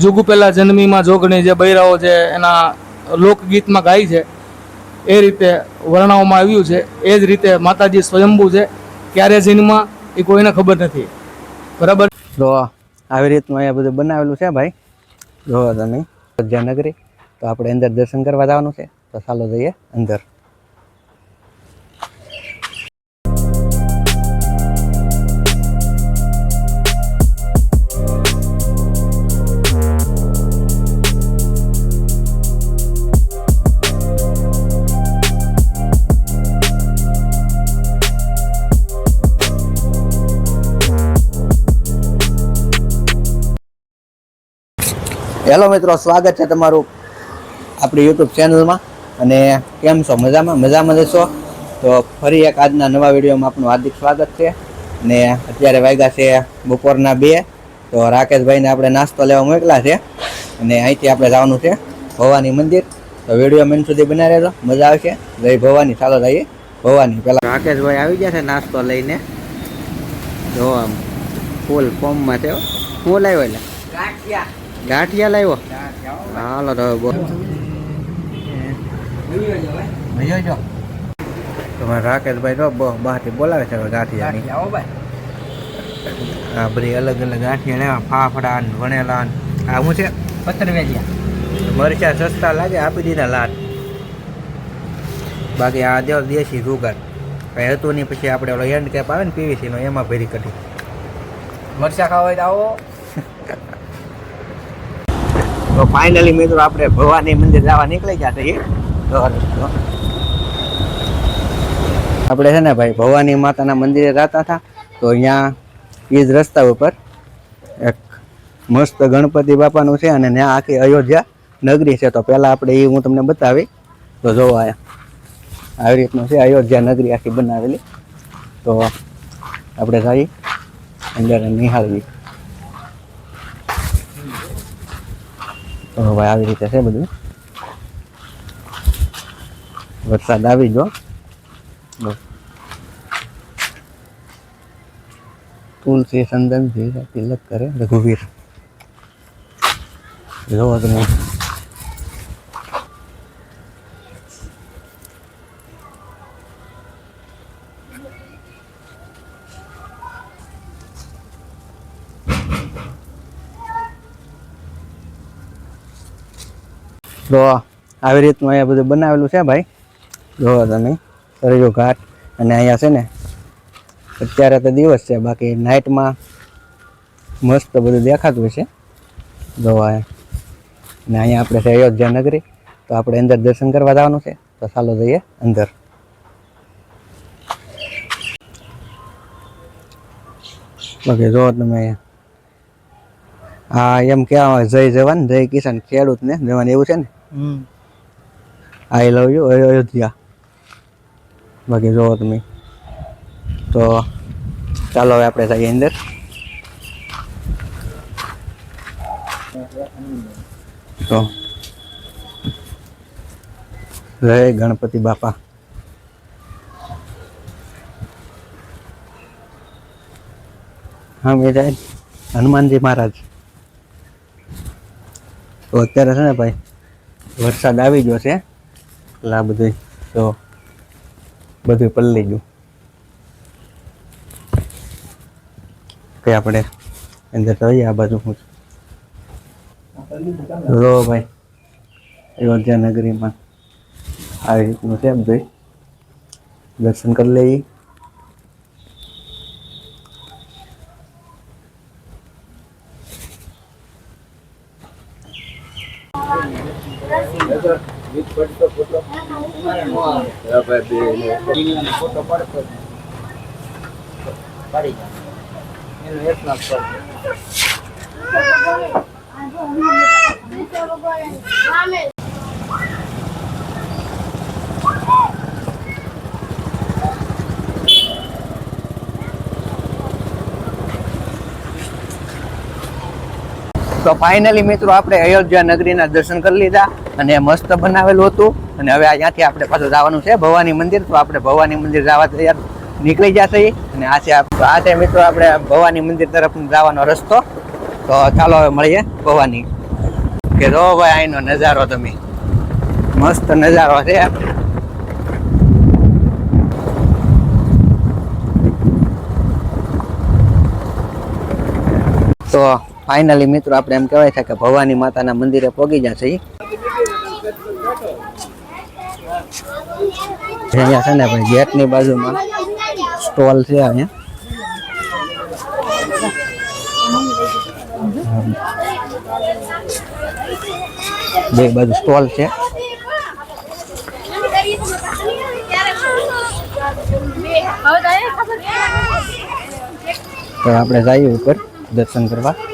જુગુ પહેલા જન્મીમાં જોગણી જે બૈરાઓ છે, એના લોકગીતમાં ગાય છે, એ રીતે વર્ણવવામાં આવ્યું છે. એ જ રીતે માતાજી સ્વયંભૂ છે. ક્યારે જીનમાં, એ કોઈને ખબર નથી. બરાબર? તો આવી રીતનું અહીંયા બધું બનાવેલું છે ભાઈ. જોવો તમે. નગરી. તો આપણે અંદર દર્શન કરવા જવાનું છે. તો ચાલો જઈએ અંદર. હેલો મિત્રો, સ્વાગત છે તમારું આપણી યુટ્યુબ ચેનલમાં અને કેમ છો? મજામાં? મજામાં જશો તો ફરી એક આજના નવા વિડીયોમાં આપનું હાર્દિક સ્વાગત છે. ને અત્યારે વાગ્યા છે બપોરના બે. તો રાકેશભાઈને આપણે નાસ્તો લેવા મોકલા છે. અને અહીંથી આપણે જવાનું છે ભવાની મંદિર. તો વીડિયો મેન સુધી બનાવી રહેજો. મજા આવશે. જય ભવાની. ચાલો જઈએ ભવાની. પહેલાં રાકેશભાઈ આવી ગયા છે નાસ્તો લઈને. જો આમ ફૂલ ફોર્મમાં છે હું. લાવ્યો એટલે ગાંઠિયા લાવ્યો? હાલો રહ્યો બોલ. જો તમારે રાકેશભાઈ તો બહારથી બોલાવે છે ગાંઠિયાની. આ બધી અલગ અલગ ગાંઠિયા લેવા ફાફડા ને વણેલા ને આ હું છે? પત્તર વેજિયા મરચા સસ્તા લાગે આપી દીધા લાટ બાકી આ દેવ દેશી સુગર કઈ હતું નહીં પછી આપણે ઓલો એન્ડ કેપ આવે ને પીવીસી નો એમાં ભેરી કરી મરચા ખાવા હોય તો આવો. તો ફાઇનલી મિત્રો આપણે ભવાની મંદિર જવા નીકળી ગયા છીએ. આપણે છે ને ભાઈ ભવાની માતાના મંદિરે રહેતા હતા. તો અહીંયા એ જ રસ્તા ઉપર એક મસ્ત ગણપતિ બાપાનું છે અને ત્યાં આખી અયોધ્યા નગરી છે. તો પહેલાં આપણે એ હું તમને બતાવી. તો જોવા આવી રીતનું છે અયોધ્યા નગરી આખી બનાવેલી. તો આપણે જઈએ. અંદર નિહાળવી તો ભાઈ, આવી રીતે છે બધું. વરસાદ આવી ગયો. તુલસી સંદન જીરા તિલક કરે, રઘુવીર. જોવો તમે. તો આવી રીતનું અહીંયા બધું બનાવેલું છે ભાઈ. જોવો તમે સરજો ઘાટ. અને અહીંયા છે ને, અત્યારે તો દિવસ છે, બાકી નાઇટમાં મસ્ત બધું દેખાતું હશે. જોવા ને અહીંયા આપણે છે અયોધ્યા નગરી. તો આપણે અંદર દર્શન કરવા જવાનું છે. તો ચાલો જઈએ અંદર. બાકી જો તમે અહીંયા. હા એમ કહેવામાં જય જવાન, જય કિસાન. ખેડૂત ને જવાન એવું છે ને આઈ લવ યુ અયોધ્યા બાકી જોવો તમે. તો ચાલો હવે આપણે જઈએ અંદર. તો. જય ગણપતિ બાપા. હા મેં હનુમાનજી મહારાજ. તો અત્યારે છે ને ભાઈ વરસાદ આવી ગયો છે. એટલે આ બધું તો બધું પલ્લી ગયું. કે આપણે અંદર રહીએ આ બાજુ હું રો ભાઈ, અયોધ્યા નગરીમાં. આવી રીતનું છે બધું દર્શન કરી લઈએ. તો ફાઇનલી મિત્રો આપણે અયોધ્યા નગરીના દર્શન કરી લીધા અને મસ્ત બનાવેલું હતું. અને હવે અહીંયાથી આપણે પાછું જવાનું છે ભવાની મંદિર. તો આપણે ભવાની મંદિર જવા તૈયાર નીકળી જશે અને આ છે આ છે મિત્રો આપણે ભવાની મંદિર તરફ જવાનો રસ્તો. તો ચાલો હવે મળીએ ભવાની. કે જો ભાઈ અહીંનો નજારો તમે. મસ્ત નજારો છે. તો ફાઇનલી મિત્રો આપણે એમ કહેવાય છે કે ભવાની માતાના મંદિરે પહોંચી છે અહીંયા છે ને ભાઈ, ગેટની બાજુમાં સ્ટોલ છે અહીંયા. બે બાજુ સ્ટોલ છે. આપણે જઈએ ઉપર દર્શન કરવા.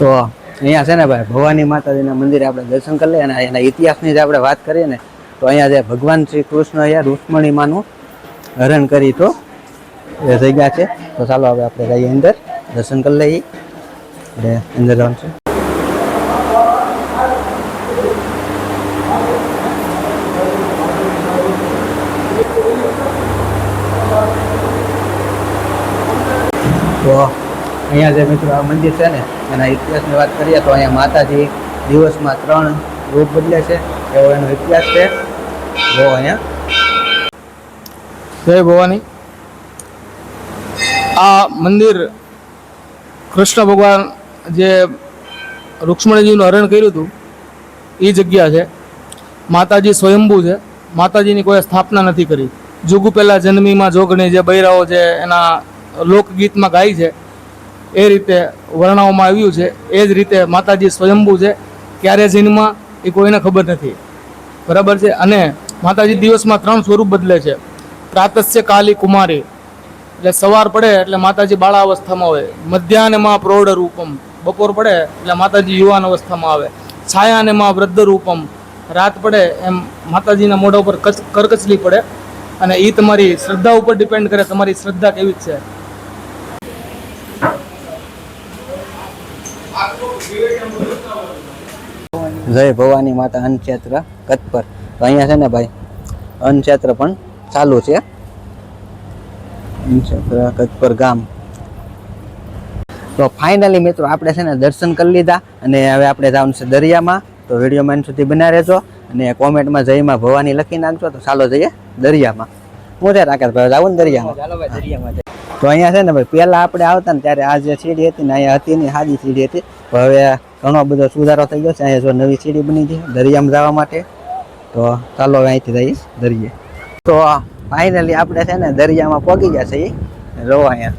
તો અહીંયા છે ને ભાઈ, ભવાની માતાજીના મંદિરે આપણે દર્શન કરી લઈએ અને એના ઇતિહાસની જે આપણે વાત કરીએ ને, તો અહીંયા જે ભગવાન શ્રી કૃષ્ણ અહીંયા રૂક્ષ્મણીમાનું હરણ કરી તો એ જગ્યા છે. તો ચાલો હવે આપણે જઈએ અંદર, દર્શન કરી લઈએ. અંદર જવાનું છે. તો અહીંયા જે મિત્રો આ મંદિર છે ને, એના ઇતિહાસની વાત કરીએ તો અહીંયા માતાજી દિવસમાં ત્રણ રૂપ બદલે છે. એવો એનો ઇતિહાસ છે. જો અહીંયા. જય ભવાની. આ મંદિર કૃષ્ણ ભગવાન જે રૂક્ષ્મણીજીનું હરણ કર્યું હતું, એ જગ્યા છે. માતાજી સ્વયંભૂ છે. માતાજીની કોઈ સ્થાપના નથી કરી. જુગુ પહેલાં જન્મીમાં જોગણી જે બૈરાઓ છે, એના લોકગીતમાં ગાય છે. એ રીતે વર્ણવવામાં આવ્યું છે. એ જ રીતે માતાજી સ્વયંભૂ છે. ક્યારે જીનમાં, એ કોઈને ખબર નથી. બરાબર છે? અને માતાજી દિવસમાં ત્રણ સ્વરૂપ બદલે છે. પ્રાતસ્ય કાલી કુમારી. એટલે સવાર પડે એટલે માતાજી બાળા અવસ્થામાં હોય મધ્યાહ્નમાં પ્રૌઢ રૂપમ. બપોર પડે એટલે માતાજી યુવાન અવસ્થામાં આવે. છાયાનેમાં વૃદ્ધ રૂપમ. રાત પડે એમ માતાજીના મોઢા ઉપર કચ, કરકચલી પડે. અને એ તમારી શ્રદ્ધા ઉપર ડિપેન્ડ કરે. તમારી શ્રદ્ધા કેવી છે? જય ભવાની માતા અન્નક્ષેત્ર કચ્છ તો અહીંયા છે ને ભાઈ અન્નક્ષેત્ર પણ ચાલુ છે. અન્નક્ષેત્ર કચ્છ ગામ. તો ફાઇનલી મિત્રો આપણે છે ને દર્શન કરી લીધા અને હવે આપણે જવાનું છે દરિયામાં. તો વીડિયો માઇન સુધી બના રહેજો અને કોમેન્ટમાં જયમાં ભવાની લખી નાખજો તો ચાલો જઈએ દરિયામાં. હું છે રાકેશભાઈ જાવું ને દરિયામાં. ચાલો ભાઈ દરિયામાં તો અહીંયા છે ને ભાઈ પહેલા આપણે આવતા ને ત્યારે આ જે સીડી હતી ને અહીંયા હતી ને સાદી સીડી હતી. હવે ઘણો બધો સુધારો થઈ ગયો છે. અહીંયા જો નવી સીડી બની છે દરિયામાં જવા માટે. તો ચાલો અહીંથી જઈએ દરિયે. તો ફાઇનલી આપણે છે ને દરિયામાં પહોંચી ગયા છીએ. જો અહીંયા.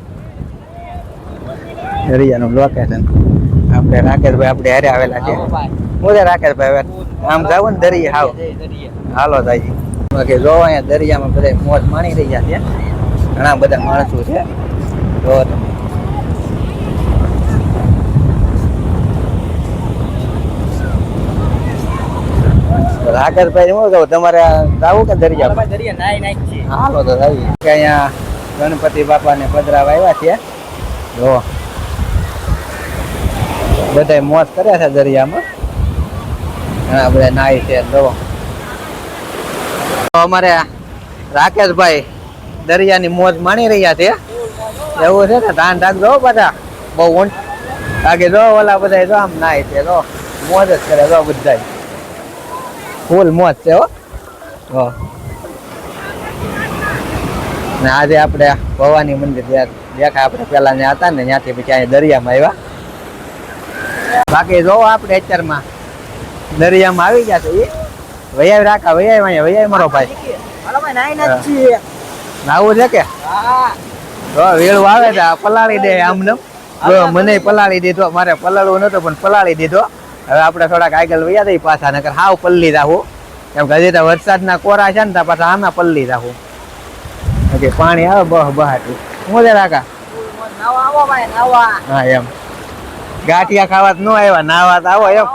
દરિયાનું લોકેશન આપણે રાકેશભાઈ આપણે હારે આવેલા છે. હું છે રાકેશભાઈ? હવે આમ જાવ ને દરિયે હાવ હાલો જઈએ બાકી જો અહીંયા દરિયામાં બધા મોજ માણી રહ્યા છે. ઘણા બધા માણસો છે. જો રાકેશભાઈ શું કહું તમારે આવું કે દરિયા દરિયા નાઈ છીએ. હાલો તો કે અહીંયા ગણપતિ બાપાને પધરાવા આવ્યા છે. જો. બધા મોજ કર્યા છે દરિયામાં. ઘણા બધા નાય છે. જો. તો અમારે રાકેશભાઈ દરિયાની મોજ માણી રહ્યા છે. એવું છે ને ધાન ધાક જો બધા. બહુ ઊંચ બાકી જો ઓલા બધા જો આમ નાય છે. જો. મોજ જ કરે જો બધા ફૂલ મોજ છે હો. ને આજે આપણે ભવાની મંદિર દેખા આપણે પેલા ત્યાં હતા ને ત્યાંથી પછી અહીંયા દરિયામાં આવ્યા. બાકી જો આપણે અત્યારમાં. દરિયામાં આવી ગયા છે એ વૈયા રાખા વૈયા અહીંયા વૈયા મારો ભાઈ. નાવું છે કે. વેળું આવે છે પલાળી દે આમને મને પલાળી દીધો મારે પલાળવું નતો પણ પલાળી દીધો. હવે આપણે થોડાક આગળ વૈયા દઈ પાછા નકર હાવ પલ્લી રાખું કેમ કે હજી તો વરસાદના કોરા છે ને તો પાછા આમાં પલ્લી રાખું ઓકે પાણી આવે બહ બહાટી હું છે રાખા નાવા આવો ભાઈ નાવા. હા એમ. ગાંઠિયા ખાવા ન આવ્યા નાવા તો આવો એમ.